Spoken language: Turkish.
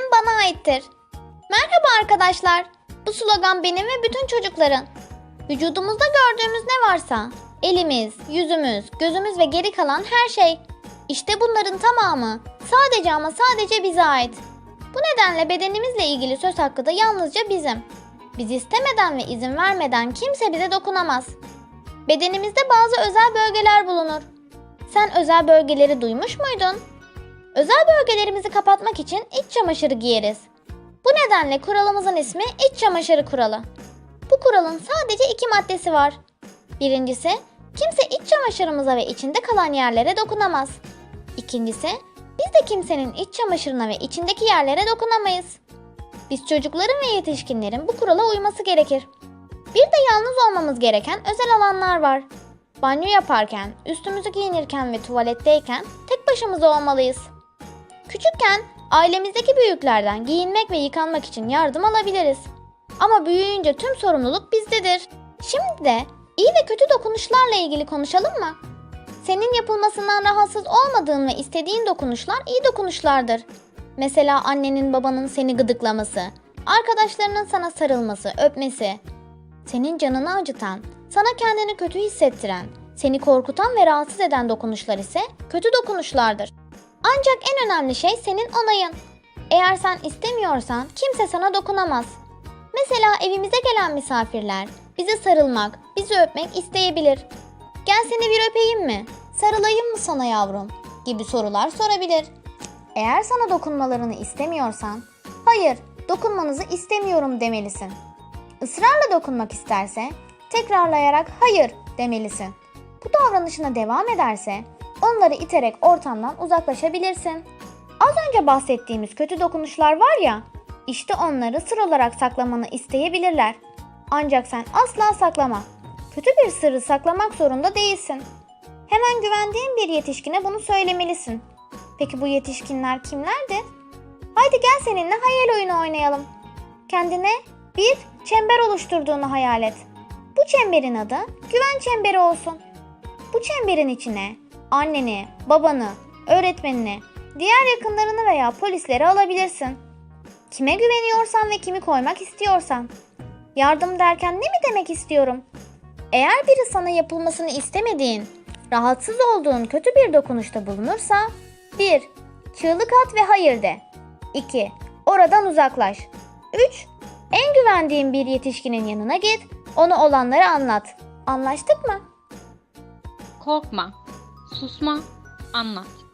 benim bana aittir. Merhaba arkadaşlar. Bu slogan benim ve bütün çocukların. Vücudumuzda gördüğümüz ne varsa, elimiz, yüzümüz, gözümüz ve geri kalan her şey. İşte bunların tamamı sadece ama sadece bize ait. Bu nedenle bedenimizle ilgili söz hakkı da yalnızca bizim. Biz istemeden ve izin vermeden kimse bize dokunamaz. Bedenimizde bazı özel bölgeler bulunur. Sen özel bölgeleri duymuş muydun? Özel bölgelerimizi kapatmak için iç çamaşırı giyeriz. Bu nedenle kuralımızın ismi iç çamaşırı kuralı. Bu kuralın sadece iki maddesi var. Birincisi, kimse iç çamaşırımıza ve içinde kalan yerlere dokunamaz. İkincisi, biz de kimsenin iç çamaşırına ve içindeki yerlere dokunamayız. Biz çocukların ve yetişkinlerin bu kurala uyması gerekir. Bir de yalnız olmamız gereken özel alanlar var. Banyo yaparken, üstümüzü giyinirken ve tuvaletteyken tek başımıza olmalıyız. Küçükken ailemizdeki büyüklerden giyinmek ve yıkanmak için yardım alabiliriz. Ama büyüyünce tüm sorumluluk bizdedir. Şimdi de iyi ve kötü dokunuşlarla ilgili konuşalım mı? Senin yapılmasından rahatsız olmadığın ve istediğin dokunuşlar iyi dokunuşlardır. Mesela annenin babanın seni gıdıklaması, arkadaşlarının sana sarılması, öpmesi, senin canını acıtan, sana kendini kötü hissettiren, seni korkutan ve rahatsız eden dokunuşlar ise kötü dokunuşlardır. Ancak en önemli şey senin onayın. Eğer sen istemiyorsan kimse sana dokunamaz. Mesela evimize gelen misafirler bize sarılmak, bizi öpmek isteyebilir. Gel seni bir öpeyim mi? Sarılayım mı sana yavrum? gibi sorular sorabilir. Eğer sana dokunmalarını istemiyorsan, hayır, dokunmanızı istemiyorum demelisin. Israrla dokunmak isterse, tekrarlayarak hayır demelisin. Bu davranışına devam ederse, onları iterek ortamdan uzaklaşabilirsin. Az önce bahsettiğimiz kötü dokunuşlar var ya, işte onları sır olarak saklamanı isteyebilirler. Ancak sen asla saklama. Kötü bir sırrı saklamak zorunda değilsin. Hemen güvendiğin bir yetişkine bunu söylemelisin. Peki bu yetişkinler kimlerdir? Haydi gel seninle hayal oyunu oynayalım. Kendine bir çember oluşturduğunu hayal et. Bu çemberin adı güven çemberi olsun. Bu çemberin içine anneni, babanı, öğretmenini, diğer yakınlarını veya polisleri alabilirsin. Kime güveniyorsan ve kimi koymak istiyorsan. Yardım derken ne mi demek istiyorum? Eğer biri sana yapılmasını istemediğin, rahatsız olduğun kötü bir dokunuşta bulunursa 1. Çığlık at ve hayır de. 2. Oradan uzaklaş. 3. En güvendiğin bir yetişkinin yanına git, ona olanları anlat. Anlaştık mı? Korkma. Susma. Anlat.